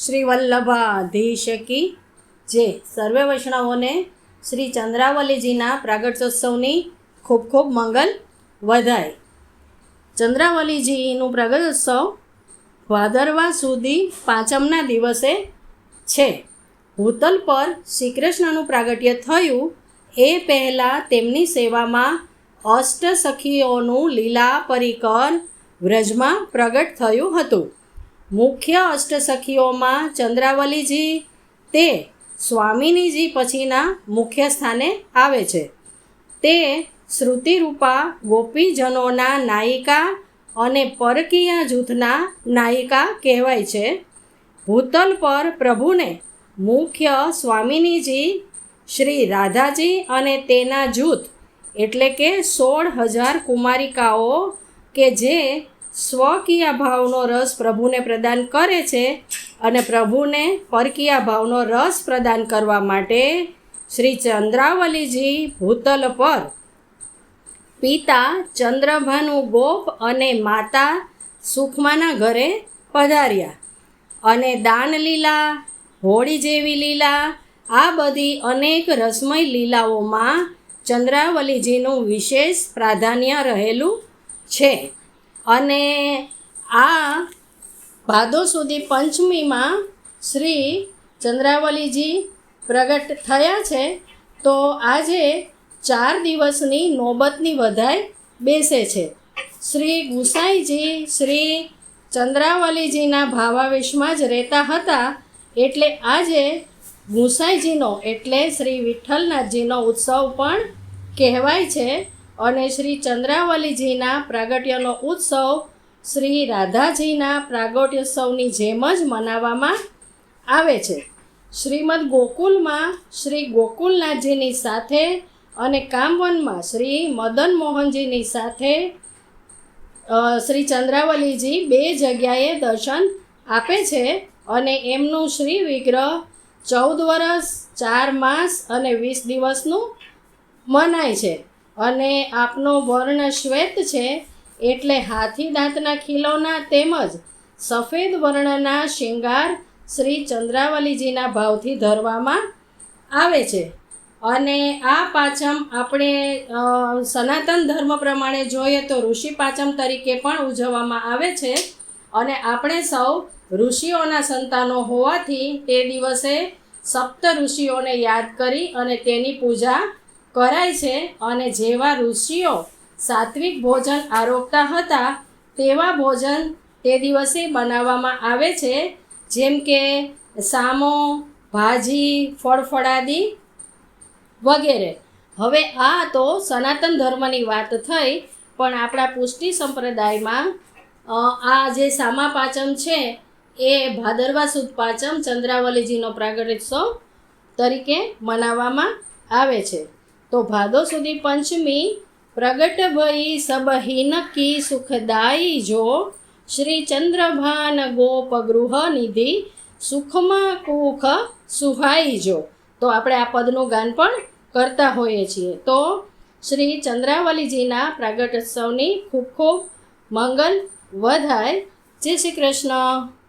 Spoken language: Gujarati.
શ્રી વલ્લભાધીશ કી જે સર્વે વૈષ્ણવોને શ્રી ચંદ્રાવલીજીના પ્રાગટ્યોત્સવની ખૂબ ખૂબ મંગલ વધાય. ચંદ્રાવલીજીનું પ્રાગટ્યોત્સવ ભાદરવા સુધી પાંચમના દિવસે છે. ભૂતલ પર શ્રી કૃષ્ણનું પ્રાગટ્ય થયું એ પહેલાં તેમની સેવામાં અષ્ટ સખીઓનું લીલા પરિકર વ્રજમાં પ્રગટ થયું હતું. મુખ્ય અષ્ટસખીઓમાં ચંદ્રાવલીજી તે સ્વામિનીજી પછીના મુખ્ય સ્થાને આવે છે. તે શ્રુતિરૂપા ગોપીજનોના નાયિકા અને પરકીય જૂથના નાયિકા કહેવાય છે. ભૂતલ પર પ્રભુને મુખ્ય સ્વામિનીજી શ્રી રાધાજી અને તેના જૂથ એટલે કે સોળ હજાર કુમારિકાઓ કે જે સ્વકીય ભાવનો રસ પ્રભુને પ્રદાન કરે છે અને પ્રભુને પરકીયા ભાવનો રસ પ્રદાન કરવા માટે શ્રી ચંદ્રાવલીજી ભૂતલ પર પિતા ચંદ્રભાનુ ગોપ અને માતા સુખમાના ઘરે પધાર્યા. અને દાનલીલા, હોળી જેવી લીલા, આ બધી અનેક રસમય લીલાઓમાં ચંદ્રાવલીજીનું વિશેષ પ્રાધાન્ય રહેલું છે. અને આ ભાદો સુધી પંચમીમાં શ્રી ચંદ્રાવલીજી પ્રગટ થયા છે, તો આજે ચાર દિવસની નોબતની વધાઈ બેસે છે. શ્રી ગુસાઈજી શ્રી ચંદ્રાવલીજીના ભાવાવેશમાં જ રહેતા હતા, એટલે આજે ગુસાઈજીનો, એટલે શ્રી વિઠ્ઠલનાથજીનો ઉત્સવ પણ કહેવાય છે. અને શ્રી ચંદ્રાવલીજીના પ્રાગટ્યનો ઉત્સવ શ્રી રાધાજીના પ્રાગટ્યોત્સવની જેમ જ મનાવવામાં આવે છે. શ્રીમદ ગોકુલમાં શ્રી ગોકુલનાથજીની સાથે અને કામવનમાં શ્રી મદન મોહનજીની સાથે શ્રી ચંદ્રાવલીજી બે જગ્યાએ દર્શન આપે છે અને એમનું શ્રી વિગ્રહ ચૌદ વર્ષ ચાર માસ અને વીસ દિવસનું મનાય છે. અને આપનો વર્ણ શ્વેત છે એટલે હાથી દાંતના ખીલોના તેમજ સફેદ વર્ણના શિંગાર શ્રી ચંદ્રાવલીજીના ભાવથી ધરવામાં આવે છે. અને આ પાચમ આપણે સનાતન ધર્મ પ્રમાણે જોઈએ તો ઋષિ પાચમ તરીકે પણ ઉજવવામાં આવે છે. અને આપણે સૌ ઋષિઓના સંતાનો હોવાથી તે દિવસે સપ્ત ઋષિઓને યાદ કરી અને તેની પૂજા કરાય છે અને જેવા ઋષિઓ સાત્વિક ભોજન આરોગતા હતા, તેવા ભોજન તે દિવસે બનાવવામાં આવે છે. જેમ કે સામો, ભાજી, ફળફળાદી વગેરે. હવે આ તો સનાતન ધર્મની વાત થઈ, પણ આપણા પુષ્ટિ સંપ્રદાયમાં આ જે સામા પાચમ છે, એ ભાદરવા સુદ પાચમ ચંદ્રાવલીજીનો પ્રાગટ્યોત્સવ તરીકે મનાવવામાં આવે છે. તો ભાદો સુધી પંચમી પ્રગટ ભઈ સબ હિનકી સુખદાયી જો? શ્રી ચંદ્રભાન ગોપ ગૃહ નિધિ સુખમાં કુખ સુહાઈ જો? તો આપણે આ પદનું ગાન પણ કરતા હોઈએ છીએ. તો શ્રી ચંદ્રાવલીજીના ઉત્સવની ખૂબ ખૂબ મંગલ વધાય. જય શ્રી કૃષ્ણ.